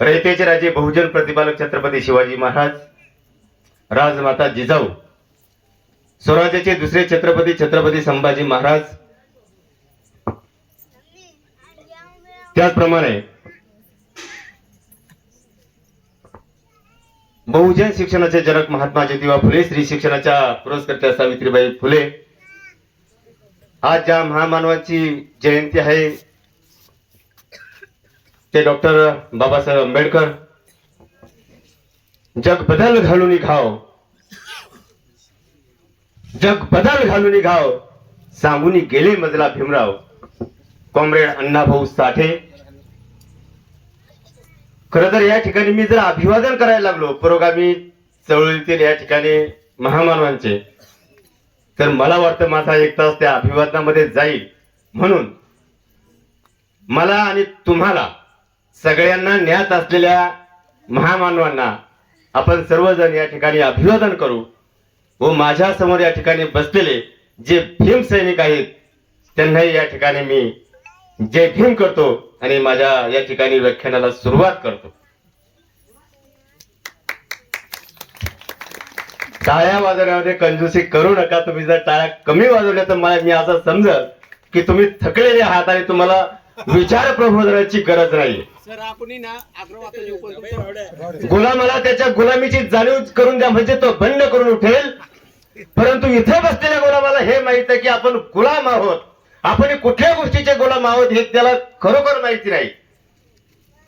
रयतेचे राजे बहुजन प्रतिपालक छत्रपती शिवाजी महाराज राजमाता जिजाऊ स्वराज्याचे दुसरे छत्रपती छत्रपती संभाजी महाराज. त्याचप्रमाणे बहुजन शिक्षणाचे जनक महात्मा ज्योतिबा फुले स्त्री शिक्षणाच्या पुरस्कर्त्या सावित्रीबाई फुले. आज ज्या महामानवाची जयंती आहे ते डॉक्टर बाबासाहेब आंबेडकर. जग बदल घालून घाव. जग बदल घालून घाव. सांगून गेले मजला भीमराव. कॉम्रेड अण्णाभाऊ साठे. खर तर या ठिकाणी मी जर अभिवादन करायला लागलो. पुरोगामी चळवळीतील या ठिकाणी महामानवांचे. तर मला वाटतं माझा एक तास त्या अभिवादनामध्ये जाईल. म्हणून मला आणि तुम्हाला सगळ्यांना ज्ञात असलेल्या महामानवांना आपण सर्वजण या ठिकाणी अभिवादन करू व माझ्यासमोर या ठिकाणी बसलेले जे भीम सैनिक आहेत त्यांनाही या ठिकाणी मी जय भीम करतो आणि माझ्या या ठिकाणी व्याख्यानाला सुरुवात करतो. टाळ्या वाजवण्यामध्ये कंजूसी करू नका. तुम्ही जर टाळ्या कमी वाजवल्या तर मला मी असं समजल की तुम्ही थकलेले आहात आणि तुम्हाला विचार प्रबोधनाची गरज नाही. गुलामाला त्याच्या गुलामीची जाणीव करून द्या म्हणजे तो बंड करून उठेल. परंतु इथे बसलेल्या गुलामाला हे माहीत आहे की आपण गुलाम आहोत. आपण कुठल्या गोष्टीचे गुलाम आहोत हे त्याला खरोखर माहिती नाही.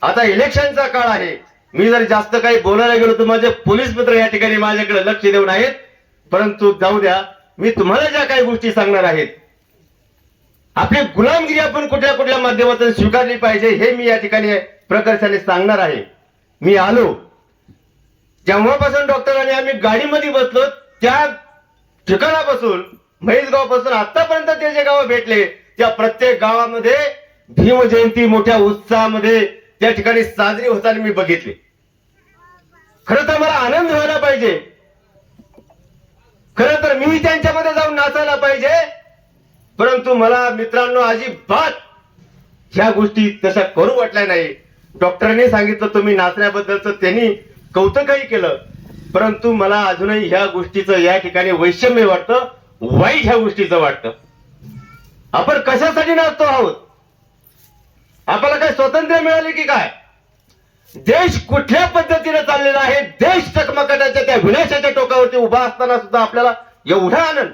आता इलेक्शनचा काळ आहे. मी जर जास्त काही बोलायला गेलो तर माझे पोलीस मित्र या ठिकाणी माझ्याकडे लक्ष देऊन आहेत. परंतु जाऊ द्या मी तुम्हाला ज्या काही गोष्टी सांगणार आहेत आपली गुलामगिरी आपण कुठल्या कुठल्या माध्यमातून स्वीकारली पाहिजे हे मी या ठिकाणी प्रकर्षाने सांगणार आहे. मी आलो. जेव्हापासून डॉक्टरांनी आम्ही गाडीमध्ये बसलो त्या ठिकाणापासून म्हैसगावपासून आतापर्यंत ते जे गाव भेटले त्या प्रत्येक गावामध्ये भीम जयंती मोठ्या उत्साहामध्ये त्या ठिकाणी साजरी होताना मी बघितली. खरं तर मला आनंद व्हायला पाहिजे. खरं तर मी त्यांच्यामध्ये जाऊन नाचायला पाहिजे. परंतु मला मित्रांनो अजिबात ह्या गोष्टी तशा करू वाटल्या नाही. डॉक्टरांनी सांगितलं तुम्ही नाचण्याबद्दलच त्यांनी कौतुकही केलं. परंतु मला अजूनही ह्या गोष्टीचं या ठिकाणी वैषम्य वाटतं वाईट ह्या गोष्टीचं वाटतं. आपण कशासाठी नाचतो आहोत? आपल्याला काय स्वातंत्र्य मिळाले की काय? देश कुठल्या पद्धतीने चाललेला आहे? देश चकमकाटाच्या त्या विनाशाच्या टोकावरती उभा असताना सुद्धा आपल्याला एवढा आनंद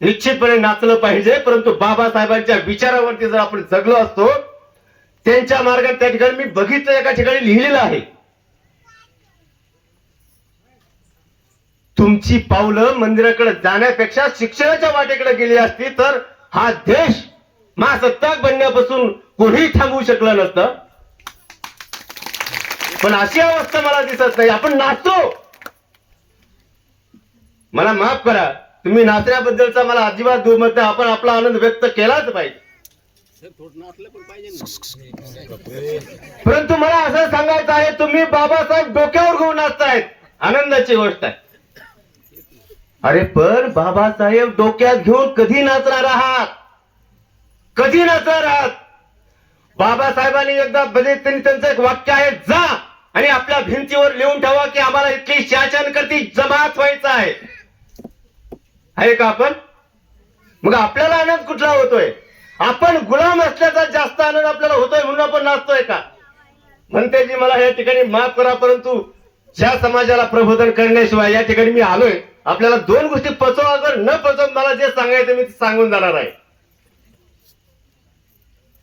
निश्चितपणे नाचलं पाहिजे परंतु बाबासाहेबांच्या विचारावरती जर आपण जगलो असतो त्यांच्या मार्गात त्या ठिकाणी मी बघितलं एका ठिकाणी लिहिलेलं आहे. तुमची पावलं मंदिराकडे जाण्यापेक्षा शिक्षणाच्या वाटेकडे गेली असती तर हा देश महासत्ताक बनण्यापासून कोणीही थांबवू शकलं नसतं. पण अशी अवस्था मला दिसत नाही. आपण नाचतो. मला माफ करा. तुम्ही नाचण्याबद्दलचा मला अजिबात दुमत नाही. आपण आपला आनंद व्यक्त केलाच पाहिजे. परंतु मला असं सांगायचं आहे तुम्ही बाबासाहेब डोक्यावर घेऊन नाचतायत. आनंदाची गोष्ट आहे. अरे पण बाबासाहेब डोक्यात घेऊन कधी नाचणार आहात? कधी नाचणार आहात? बाबासाहेबांनी एकदा म्हणजे त्यांनी त्यांचं एक वाक्य आहे जा. आणि आपल्या भिंतीवर लिहून ठेवा की आम्हाला इतकी शासन करती जमात व्हायचं आहे. आहे का आपण? मग आपल्याला आनंद कुठला होतोय? आपण गुलाम असल्याचा जास्त आनंद आपल्याला होतोय म्हणून आपण नाचतोय का? म्हणते जी मला या ठिकाणी माफ करा परंतु ज्या समाजाला प्रबोधन करण्याशिवाय या ठिकाणी मी आलोय आपल्याला दोन गोष्टी पचव अगर न पचव मला जे सांगायचं मी ते सांगून जाणार आहे.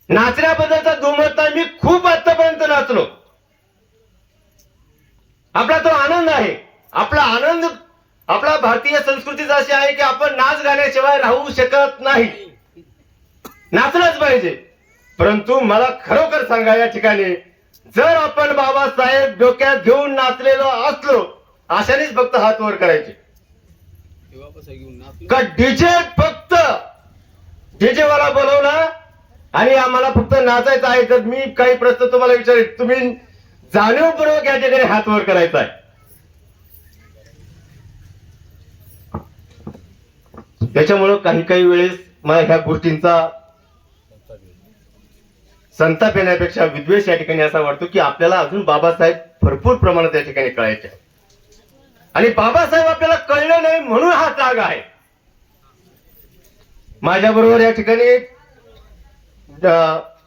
नाचण्याबद्दलचा दुमत्ता मी खूप आतापर्यंत नाचलो. आपला तो आनंद आहे. आपला आनंद आपला भारतीय संस्कृतीचा अशी आहे की आपण नाच गाण्याशिवाय राहू शकत नाही. नाचलंच पाहिजे. परंतु मला खरोखर सांगा या ठिकाणी जर आपण बाबासाहेब डोक्यात घेऊन नाचलेलो असलो अशानेच फक्त हात वर करायचे. का डीजे फक्त डीजे वाला बोलवला? आणि आम्हाला फक्त नाचायचं आहे तर मी काही प्रश्न तुम्हाला विचारेल तुम्ही जाणीवपूर्वक या ठिकाणी हात वर करायचा आहे. त्याच्यामुळं काही काही वेळेस मला ह्या गोष्टींचा संताप येण्यापेक्षा विद्वेष या ठिकाणी असा वाटतो की आपल्याला अजून बाबासाहेब भरपूर प्रमाणात या ठिकाणी कळायचे आहे. आणि बाबासाहेब आपल्याला कळलं नाही म्हणून हा जाग आहे. माझ्या बरोबर या ठिकाणी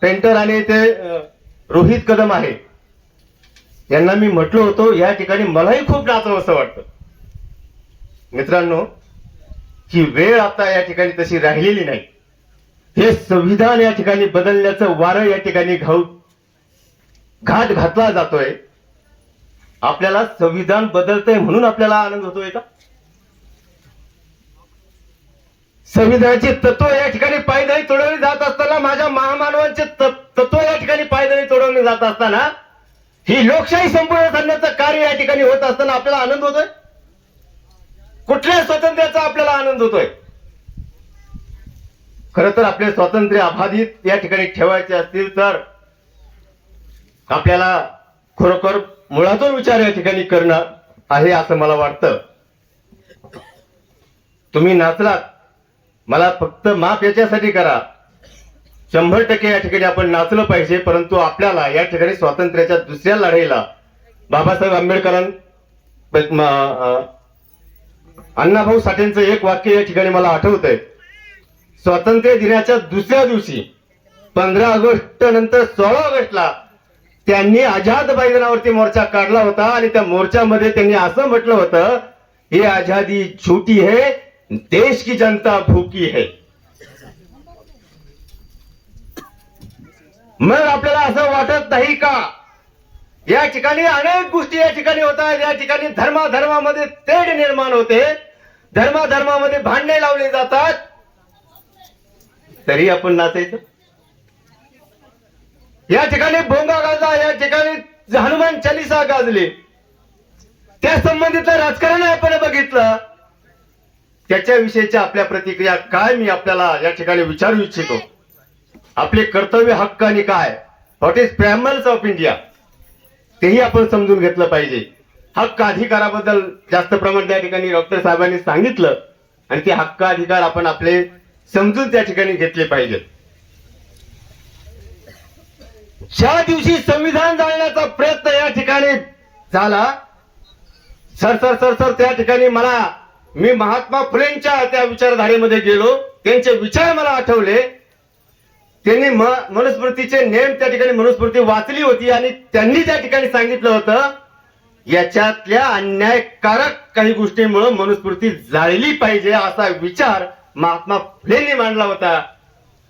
पेंटर आणि ते रोहित कदम आहे. यांना मी म्हटलो होतो या ठिकाणी मलाही खूप नाचव असं वाटतं. मित्रांनो ही वेळ आता या ठिकाणी तशी राहिलेली नाही. हे संविधान या ठिकाणी बदलण्याचं वारं या ठिकाणी घाऊ घाट घातला जातोय. आपल्याला संविधान बदलतंय म्हणून आपल्याला आनंद होतोय का? संविधानाची तत्व या ठिकाणी पायदळी तोडवली जात असताना माझ्या महामानवांचे तत्व या ठिकाणी पायदळी तोडवले जात असताना ही लोकशाही संपूर्ण करण्याचं कार्य या ठिकाणी होत असताना आपल्याला आनंद होतोय? कुठल्या स्वातंत्र्याचा आपल्याला आनंद होतोय? खर तर आपले स्वातंत्र्य अबाधित या ठिकाणी ठेवायचे असतील तर आपल्याला खरोखर मुळातून विचार या ठिकाणी करणं आहे असं मला वाटतं. तुम्ही नाचलात. मला फक्त माफ याच्यासाठी करा. शंभर टक्के या ठिकाणी आपण नाचलं पाहिजे परंतु आपल्याला या ठिकाणी स्वातंत्र्याच्या दुसऱ्या लढाईला बाबासाहेब आंबेडकरां अण्णाभाऊ साठेंचं एक वाक्य या ठिकाणी मला आठवतंय. स्वातंत्र्य दिनाच्या दुसऱ्या दिवशी पंधरा ऑगस्ट नंतर सोळा ऑगस्टला त्यांनी आझाद मैदानावरती मोर्चा काढला होता आणि त्या मोर्चामध्ये त्यांनी असं म्हटलं होतं हे आझादी छोटी है देश की जनता भूकी है. मग आपल्याला असं वाटत नाही का? या ठिकाणी अनेक गोष्टी या ठिकाणी होतात या ठिकाणी धर्माधर्मामध्ये तेढ निर्माण होते. धर्माधर्मामध्ये भांडणे लावले जातात. तरी आपण नाचायचं. या ठिकाणी भोंगा गाजला या ठिकाणी हनुमान चालिसा गाजले. त्या संबंधित राजकारण आपण बघितलं. त्याच्याविषयीच्या आपल्या प्रतिक्रिया काय मी आपल्याला या ठिकाणी विचारू इच्छितो. आपले कर्तव्य हक्क आणि काय? What is preambles of India तेही आपण समजून घेतलं पाहिजे. हक्क अधिकाराबद्दल जास्त प्रमाणात त्या ठिकाणी डॉक्टर साहेबांनी सांगितलं आणि ते हक्क अधिकार आपण आपले समजून त्या ठिकाणी घेतले पाहिजेत. ज्या दिवशी संविधान जाळण्याचा प्रयत्न या ठिकाणी झाला सर सर सर सर त्या ठिकाणी मला मी महात्मा फुलेंच्या त्या विचारधारेमध्ये गेलो त्यांचे विचार मला आठवले. त्यांनी मनुस्मृतीचे नेम त्या ठिकाणी मनुस्मृती वाचली होती आणि त्यांनी त्या ठिकाणी सांगितलं होतं याच्यातल्या अन्यायकारक काही गोष्टीमुळे मनुस्मृती जाळली पाहिजे असा विचार महात्मा फुलेंनी मांडला होता.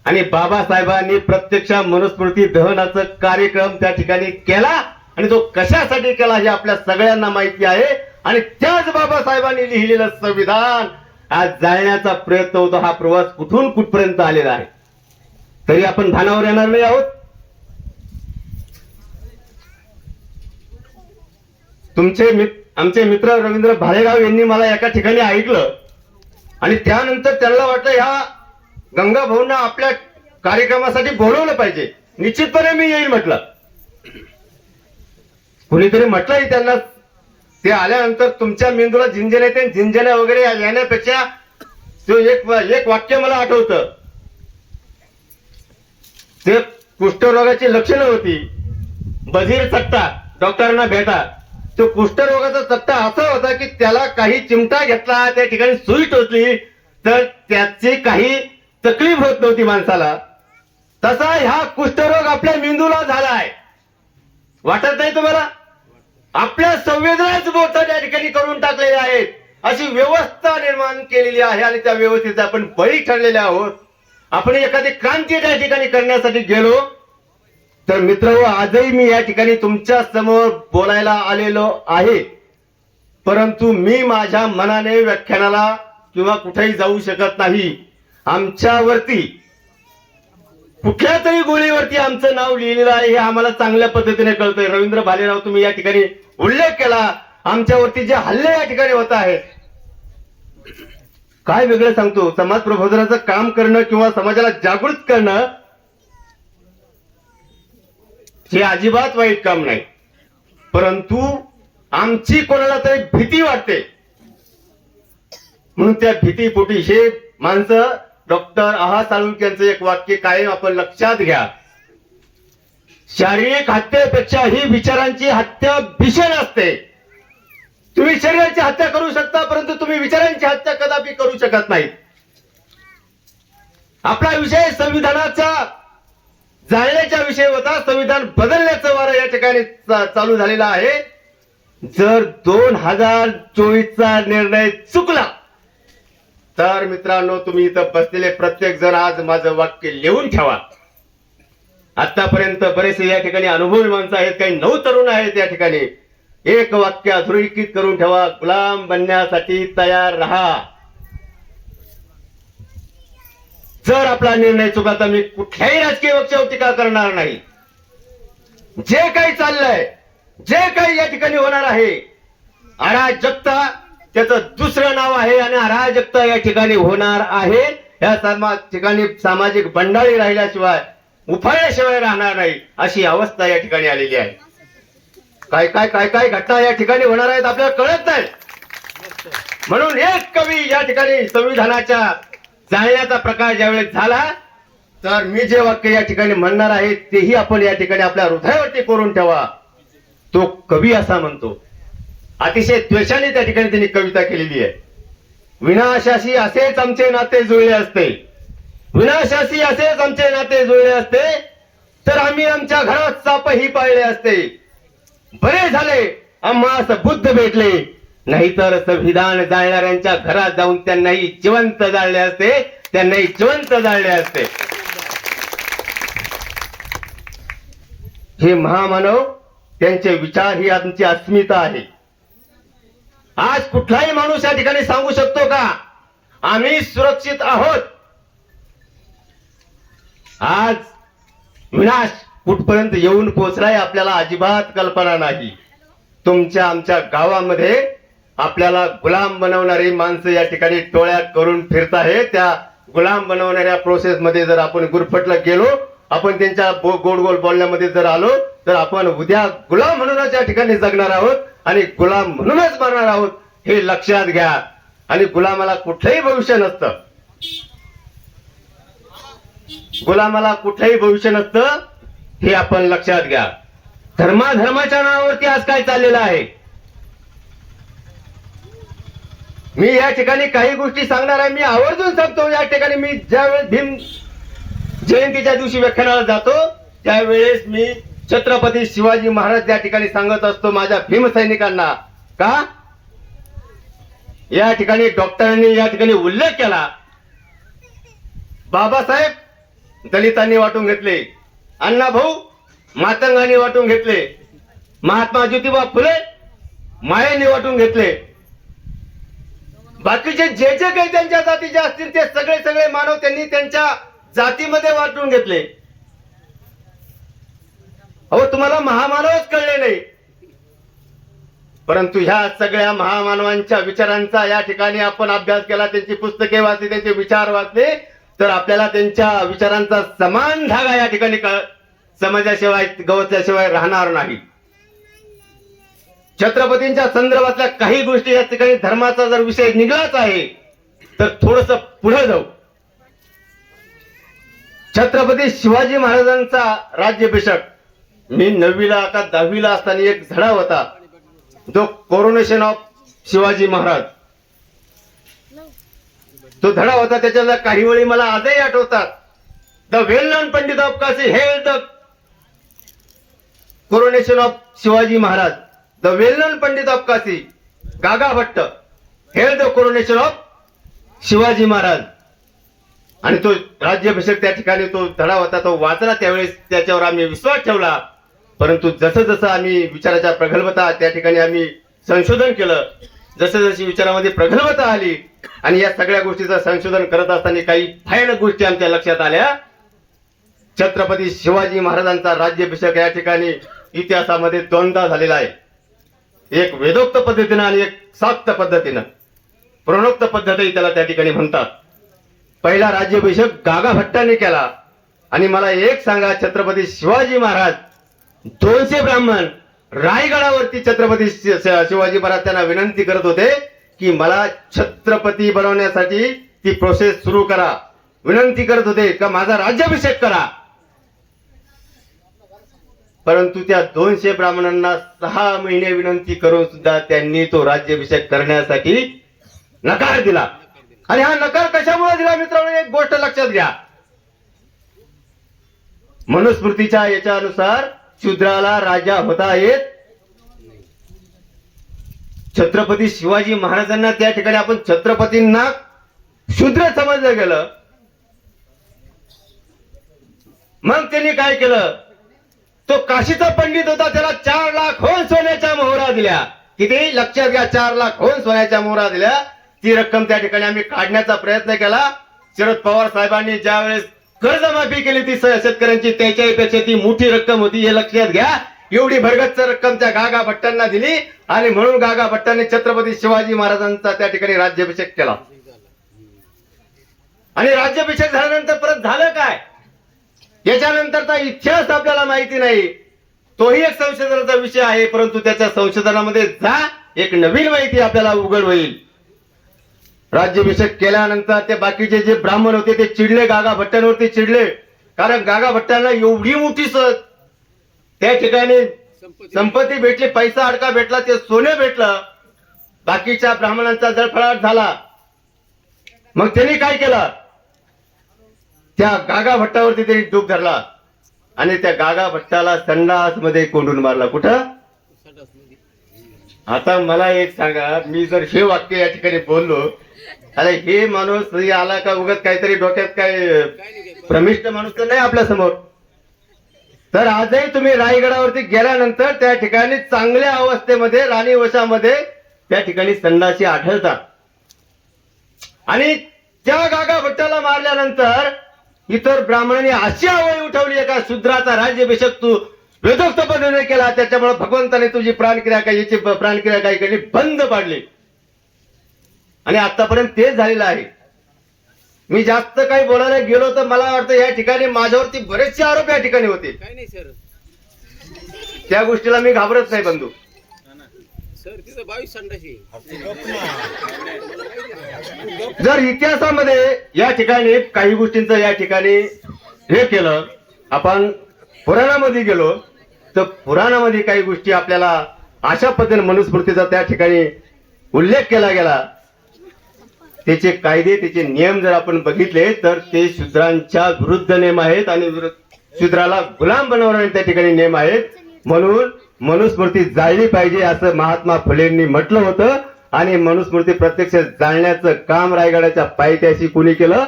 आणि बाबासाहेबांनी प्रत्यक्ष मनुस्मृती दहनाचा कार्यक्रम त्या ठिकाणी केला आणि तो कशासाठी केला हे आपल्या सगळ्यांना माहिती आहे. आणि त्याच बाबासाहेबांनी लिहिलेलं संविधान आज जाळण्याचा प्रयत्न होतो. हा प्रवास कुठून कुठपर्यंत आलेला आहे? तरी आपण भानावर येणार नाही आहोत. तुमचे मित्र आमचे मित्र रवींद्र भालेगाव यांनी मला एका ठिकाणी ऐकलं आणि त्यानंतर त्यांना वाटलं ह्या गंगा भाऊंना आपल्या कार्यक्रमासाठी बोलवलं पाहिजे. निश्चितपणे मी येईल म्हटलं. कुणीतरी म्हटलंही त्यांना. ते आल्यानंतर तुमच्या मेंदूला झिंजन येते झिंजण्या वगैरे येण्यापेक्षा तो एक एक वाक्य मला आठवतं. ते कुष्ठरोगाची लक्षणं होती. बधीर चट्टा डॉक्टरांना भेटा. तो कुष्ठरोगाचा चकता असा होता की त्याला काही चिमटा घेतला त्या ठिकाणी सुई टोचली तर त्याची काही तकलीफ होत नव्हती माणसाला. तसा ह्या कुष्ठरोग आपल्या मेंदूला झालाय. वाटत नाही तुम्हाला? आपल्या संवेदनाच बोट त्या ठिकाणी करून टाकलेल्या आहेत. अशी व्यवस्था निर्माण केलेली आहे आणि त्या व्यवस्थेचा आपण बळी ठरलेले आहोत. आपण एखादी क्रांती त्या ठिकाणी करण्यासाठी गेलो तर मित्र हो, आजही मी या ठिकाणी तुमच्यासमोर बोलायला आलेलो आहे. परंतु मी माझ्या मनाने व्याख्यानाला किंवा कुठेही जाऊ शकत नाही. आमच्यावरती कुठल्या तरी गोळीवरती आमचं नाव लिहिलेलं आहे हे आम्हाला चांगल्या पद्धतीने कळतंय. रवींद्र भालेराव तुम्ही या ठिकाणी उल्लेख केला. आमच्यावरती जे हल्ले या ठिकाणी होत आहेत काय वेगळं सांगतो? समाज प्रबोधनाचं काम करणं किंवा समाजाला जागृत करणं हे अजिबात वाईट काम नाही. परंतु आमची कोणाला तरी भीती वाटते. म्हणून त्या भीतीपोटी हे माणसं डॉक्टर आहा साळुंक यांचं एक वाक्य कायम आपण लक्षात घ्या. शारीरिक हत्येपेक्षा ही विचारांची हत्या भीषण असते. तुम्ही शरीराची हत्या करू शकता परंतु तुम्ही विचारांची हत्या कदापि करू शकत नाही आपला विषय संविधानाचा जाळण्याचा विषय होता. संविधान बदलण्याचं वारं या ठिकाणी चा- चालू झालेला आहे. जर दोन हजार चोवीसचा निर्णय चुकला तर मित्रांनो तुम्ही इथं बसलेले प्रत्येक जण आज माझं वाक्य लिहून ठेवा. आतापर्यंत बरेचसे या ठिकाणी अनुभवी माणसं आहेत काही नऊ तरुण आहेत या ठिकाणी. एक वाक्य अधोरेखित करून ठेवा. गुलाम बनण्यासाठी तयार राहा. जर आपला निर्णय चुकला तर मी कुठल्याही राजकीय पक्षावर टीका करणार नाही. जे काही चाललंय जे काही या ठिकाणी होणार आहे अराजकता त्याचं दुसरं नाव आहे आणि अराजकता या ठिकाणी होणार आहे. या ठिकाणी सामाजिक बंडाळी राहिल्याशिवाय उफाळल्याशिवाय राहणार नाही अशी अवस्था या ठिकाणी आलेली आहे. काय काय काय काय घटना या ठिकाणी होणार आहेत आपल्याला कळत नाही. म्हणून एक कवी या ठिकाणी संविधानाच्या जाळण्याचा प्रकार ज्यावेळेस झाला तर मी जे वाक्य या ठिकाणी म्हणणार आहे तेही आपण या ठिकाणी आपल्या हृदयावरती करून ठेवा. तो कवी असा म्हणतो. अतिशय द्वेषाने त्या ठिकाणी त्यांनी कविता केलेली आहे. विनाशाशी असेच आमचे नाते जुळले असते. विनाशाशी असेच आमचे नाते जुळले असते. तर आम्ही आमच्या घरात सापही पाळले असते. बरे झाले. आम्हास बुद्ध भेटले. नाहीतर संविधान जाळणाऱ्यांच्या घरात जाऊन त्यांनाही जिवंत जाळले असते. त्यांनाही जिवंत जाळले असते. हे महामानव त्यांचे विचार ही आमची अस्मिता आहे. आज कुठलाही माणूस या ठिकाणी सांगू शकतो का? आम्ही सुरक्षित आहोत. आज विनाश कुठपर्यंत येऊन पोहोचलाय आपल्याला अजिबात कल्पना नाही. तुमच्या आमच्या गावामध्ये आपल्याला गुलाम बनवणारी माणसं या ठिकाणी टोळ्या करून फिरत आहे त्या गुलाम बनवणाऱ्या प्रोसेस मध्ये जर आपण गुरफटला गेलो आपण त्यांच्या गोड गोड बोलण्यामध्ये जर आलो तर आपण उद्या गुलाम म्हणूनच या ठिकाणी जगणार आहोत आणि गुलाम म्हणूनच मरणार आहोत हे लक्षात घ्या. आणि गुलामाला कुठलंही भविष्य नसतं. गुलामाला कुठलंही भविष्य नसतं. हे आपण लक्षात घ्या. धर्माधर्माच्या नावावरती आज काय चाललेलं आहे? मी या ठिकाणी काही गोष्टी सांगणार आहे मी आवर्जून सांगतो. या ठिकाणी मी ज्यावेळेस भीम जयंतीच्या दिवशी व्याख्यानाला जातो त्यावेळेस मी छत्रपती शिवाजी महाराज या ठिकाणी सांगत असतो माझ्या भीमसैनिकांना का? या ठिकाणी डॉक्टरांनी या ठिकाणी उल्लेख केला. बाबासाहेब दलितांनी वाटून घेतले. अण्णा भाऊ मातंगाने वाटून घेतले. महात्मा ज्योतिबा फुले मायेने वाटून घेतले. बाकीचे जे जे काही त्यांच्या जातीचे असतील ते सगळे सगळे मानव त्यांनी त्यांच्या जातीमध्ये वाटून घेतले. अहो तुम्हाला महामानवच कळले नाही. परंतु ह्या सगळ्या महामानवांच्या विचारांचा या ठिकाणी आपण अभ्यास केला त्यांची पुस्तके वाचली त्यांचे विचार वाचले. तर आपल्याला त्यांच्या विचारांचा समान धागा या ठिकाणी कळ समाजाशिवाय गवतल्याशिवाय राहणार नाही. छत्रपतींच्या संदर्भातल्या काही गोष्टी या ठिकाणी धर्माचा जर विषय निघालाच आहे तर थोडस पुढे जाऊ. छत्रपती शिवाजी महाराजांचा राज्याभिषेक. मी नववीला का दहावीला असताना एक धडा होता जो कोरोनेशन ऑफ शिवाजी महाराज. तो धडा होता त्याच्यातल्या काही वेळी मला आजही आठवतात. The well known pandit of Kashi hail the coronation of Shivaji Maharaj the well known pandit of Kashi Gaga Bhatt hail the coronation of Shivaji Maharaj आणि तो राज्याभिषेक त्या ठिकाणी तो धडा होता तो वाचला त्यावेळेस त्याच्यावर आम्ही विश्वास ठेवला. परंतु जसं जसं आम्ही विचाराच्या प्रगल्भता त्या ठिकाणी आम्ही संशोधन केलं जसं जशी विचारामध्ये प्रगल्भता आली आणि या सगळ्या गोष्टीचं संशोधन करत असताना काही भयानक गोष्टी आमच्या लक्षात आल्या. छत्रपती शिवाजी महाराजांचा राज्याभिषेक या ठिकाणी इतिहासामध्ये दोनदा झालेला आहे. एक वेदोक्त पद्धतीनं आणि एक साक्त पद्धतीनं. प्रणोक्त पद्धतही त्याला त्या ठिकाणी म्हणतात. पहिला राज्याभिषेक गागा भट्टाने केला. आणि मला एक सांगा छत्रपती शिवाजी महाराज दोनशे ब्राह्मण रायगडावरती छत्रपती शिवाजी महाराज त्यांना विनंती करत होते की मला छत्रपती बनवण्यासाठी ती प्रोसेस सुरू करा. विनंती करत होते का माझा राज्याभिषेक करा. परंतु त्या दोनशे ब्राह्मणांना सहा महिने विनंती करून सुद्धा त्यांनी तो राज्याभिषेक करण्यासाठी नकार दिला. आणि हा नकार कशामुळे दिला मित्रांनो? एक गोष्ट लक्षात घ्या. मनुस्मृतीच्या याच्यानुसार शूद्राला राजा होता येत छत्रपती शिवाजी महाराजांना त्या ठिकाणी आपण छत्रपतींना शूद्र समजलं गेलं. मग त्यांनी काय केलं? तो काशीचा पंडित होता त्याला चार लाख होऊन सोन्याच्या मोहरा दिल्या. किती? लक्षात घ्या चार लाख होऊन सोन्याच्या मोहरा दिल्या. ती रक्कम त्या ठिकाणी आम्ही काढण्याचा प्रयत्न केला. शरद पवार साहेबांनी ज्यावेळेस कर्जमाफी केली ती स- शेतकऱ्यांची त्याच्यापेक्षा ती मोठी रक्कम होती हे लक्षात घ्या. एवढी भरगच्च रक्कम त्या गागा भट्टांना दिली आणि म्हणून गागा भट्टांनी छत्रपती शिवाजी महाराजांचा त्या ठिकाणी राज्याभिषेक केला. आणि राज्याभिषेक झाल्यानंतर परत झालं काय? याच्यानंतरचा इतिहास आपल्याला माहिती नाही. तोही एक संशोधनाचा विषय आहे परंतु त्याच्या संशोधनामध्ये जा एक नवीन माहिती आपल्याला उघड होईल. राज्याभिषेक केल्यानंतर ते बाकीचे जे ब्राह्मण होते ते चिडले गागा भट्टांवरती चिडले. कारण गागा भट्टांना एवढी मोठी त्या ठिकाणी संपत्ती भेटली पैसा अडका भेटला ते सोने भेटलं. बाकीच्या ब्राह्मणांचा जळफळाट झाला. मग त्यांनी काय केलं? त्या गागा भट्टावरती त्यांनी डूब धरला. आणि त्या गागा भट्टाला संडासमध्ये कोंडून मारला. कुठं. आता मला एक सांगा मी जर हे वाक्य या ठिकाणी बोललो अरे हे माणूस आला का उगत काहीतरी डोक्यात काय प्रमिष्ट माणूस तर नाही आपल्यासमोर तर आजही तुम्ही रायगडावरती गेल्यानंतर त्या ठिकाणी चांगल्या अवस्थेमध्ये राणी वशामध्ये त्या ठिकाणी संडाशी आढळतात. आणि त्या गागा भट्टाला मारल्यानंतर इतर ब्राह्मणांनी अशी आवळी उठवली एका शूद्राचा राज्याभिषेक तू वेदोक्त पद्धतीने केला त्याच्यामुळे भगवंताने तुझी प्राणक्रिया काही याची प्राणक्रिया काही केली बंद पाडली. आणि आतापर्यंत तेच झालेलं आहे. मी जास्त काही बोलायला गेलो तर मला वाटतं या ठिकाणी माझ्यावरती बरेचसे आरोप या ठिकाणी होते काय नाही सर त्या गोष्टीला मी घाबरत नाही बंधू. सर तिथं बावीस संडाशी. जर इतिहासामध्ये या ठिकाणी काही गोष्टींचं या ठिकाणी हे केलं आपण पुराणामध्ये गेलो तर पुराणामध्ये काही गोष्टी आपल्याला अशा पद्धतीने मनुस्मृतीचा त्या ठिकाणी उल्लेख केला गेला त्याचे कायदे त्याचे नियम जर आपण बघितले तर ते शूद्रांच्या विरुद्ध नियम आहेत आणि शूद्राला गुलाम बनवणारे त्या ठिकाणी नियम आहेत. म्हणून मनुस्मृती जाळली पाहिजे असं महात्मा फुलेंनी म्हटलं होतं. आणि मनुस्मृती प्रत्यक्ष जाळण्याचं काम रायगडाच्या पायथ्याशी कोणी केलं?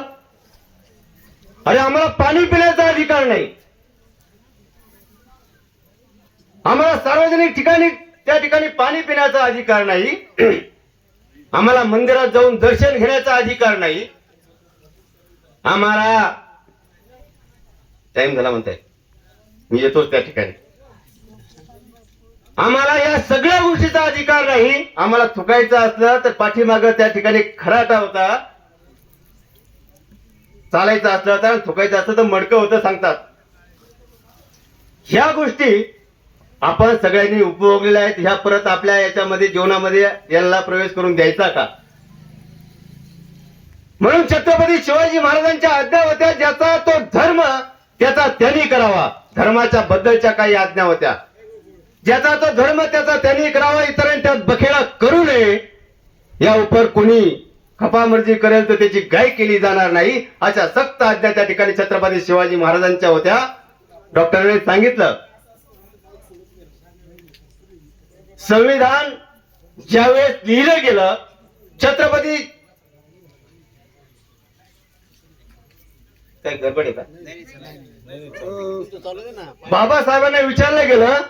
अरे आम्हाला पाणी पिण्याचा अधिकार नाही. आम्हाला सार्वजनिक ठिकाणी त्या ठिकाणी पाणी पिण्याचा अधिकार नाही. आम्हाला मंदिरात जाऊन दर्शन घेण्याचा अधिकार नाही. आम्हाला टाइम झाला म्हणताय. मी येतोच त्या ठिकाणी. आम्हाला या सगळ्या गोष्टीचा अधिकार नाही. आम्हाला थुकायचं असलं तर पाठीमाग त्या ठिकाणी खराटा होता. चालायचं असलं तर थुकायचं असलं तर मडकं होतं सांगतात. ह्या गोष्टी आपण सगळ्यांनी उपभोगलेल्या आहेत. ह्या परत आपल्या याच्यामध्ये जीवनामध्ये यांना प्रवेश करून द्यायचा का? म्हणून छत्रपती शिवाजी महाराजांच्या आज्ञा होत्या ज्याचा तो धर्म त्याचा त्यांनी करावा. धर्माच्या बद्दलच्या काही आज्ञा होत्या. ज्याचा तो धर्म त्याचा त्यांनी करावा. इतरांनी त्यात बखेडा करू नये. या उपर कोणी खपामर्जी करेल तर त्याची गाय केली जाणार नाही. अशा सक्त आज्ञा त्या ठिकाणी छत्रपती शिवाजी महाराजांच्या होत्या. डॉक्टरांनी सांगितलं संविधान ज्यावेळेस लिहिलं गेलं छत्रपती काय गडबड आहे का? बाबासाहेबांना विचारलं गेलं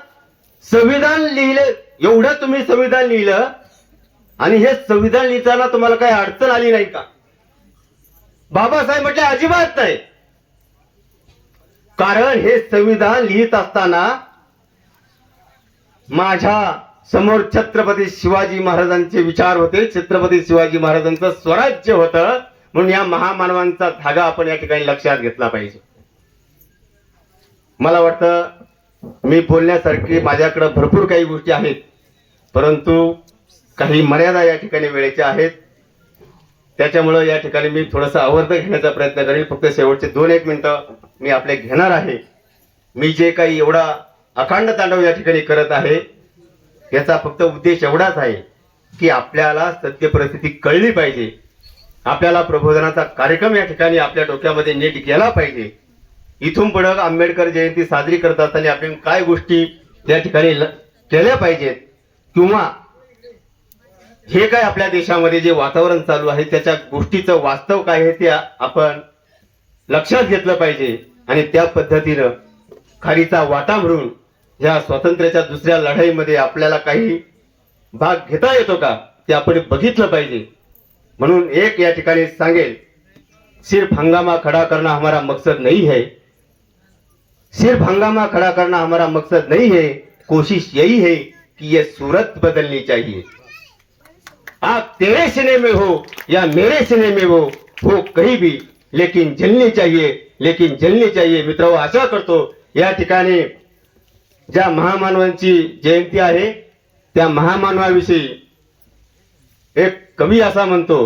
संविधान लिहिलं एवढं तुम्ही संविधान लिहिलं आणि हे संविधान लिहिताना तुम्हाला काही अडचण आली नाही का? बाबासाहेब म्हटले अजिबात नाही. कारण हे संविधान लिहित असताना माझ्या समोर छत्रपती शिवाजी महाराजांचे विचार होते. छत्रपती शिवाजी महाराजांचं स्वराज्य होतं. म्हणून या महामानवांचा धागा आपण या ठिकाणी लक्षात घेतला पाहिजे. मला वाटतं मी बोलण्यासारखी माझ्याकडे भरपूर काही गोष्टी आहेत. परंतु काही मर्यादा या ठिकाणी वेळेच्या आहेत. त्याच्यामुळं या ठिकाणी मी थोडंसं आवर्त घेण्याचा प्रयत्न करेल. फक्त शेवटचे दोन एक मिनिटं मी आपले घेणार आहे. मी जे काही एवढा अखंड तांडव या ठिकाणी करत आहे याचा फक्त उद्देश एवढाच आहे की आपल्याला सत्य परिस्थिती कळली पाहिजे. आपल्याला प्रबोधनाचा कार्यक्रम या ठिकाणी आपल्या डोक्यामध्ये नीट गेला पाहिजे. इथून पुढे आंबेडकर जयंती साजरी करत असताना आपण काय गोष्टी त्या ठिकाणी ल- केल्या पाहिजेत? किंवा हे काय आपल्या देशामध्ये जे वातावरण चालू आहे त्याच्या गोष्टीचं वास्तव काय आहे ते आपण लक्षात घेतलं पाहिजे. आणि त्या पद्धतीनं खारीचा वाटा भरून या स्वातंत्र्याच्या दुसऱ्या लढाईमध्ये आपल्याला काही भाग घेता येतो का? ते आपण बघितलं पाहिजे. म्हणून एक या ठिकाणी सांगेल सिर्फ हंगामा खड़ा करना हमारा मकसद नहीं है सिर्फ हंगामा खड़ा करना हमारा मकसद नहीं है कोशिश यही है कि ये सूरत बदलनी चाहिए. आप तेरे सिने में हो या मेरे सिने में हो हो कहीं भी लेकिन जलनी चाहिए लेकिन जलनी चाहिए. मित्र आशा करतो या ठिकाणी ज्या महामानवांची जयंती आहे त्या महामानवाविषयी एक कवी असा म्हणतो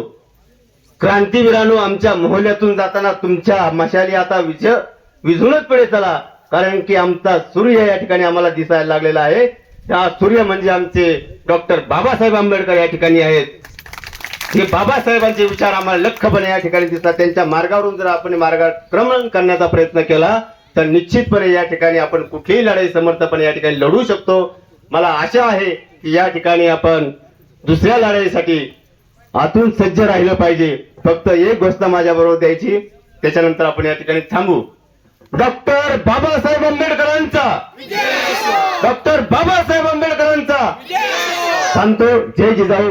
क्रांतीवीरानो आमच्या मोहल्यातून जाताना तुमच्या मशाली आता विज विझूनच पडे चला. कारण की आमचा सूर्य या ठिकाणी आम्हाला दिसायला लागलेला आहे. त्या सूर्य म्हणजे आमचे डॉक्टर बाबासाहेब आंबेडकर या ठिकाणी आहेत. हे बाबासाहेबांचे विचार आम्हाला लख्खपणे या ठिकाणी दिसतात. त्यांच्या मार्गावरून जर आपण मार्गाक्रमण करण्याचा प्रयत्न केला तर निश्चितपणे या ठिकाणी आपण कुठलीही लढाई समर्थपणे या ठिकाणी लढू शकतो. मला आशा आहे की या ठिकाणी आपण दुसऱ्या लढाईसाठी आतून सज्ज राहिलं पाहिजे. फक्त एक गोष्ट माझ्या बरोबर द्यायची त्याच्यानंतर आपण या ठिकाणी थांबू. डॉक्टर बाबासाहेब आंबेडकरांचा. डॉक्टर बाबासाहेब आंबेडकरांचा. सांगतो जय जिजाऊ.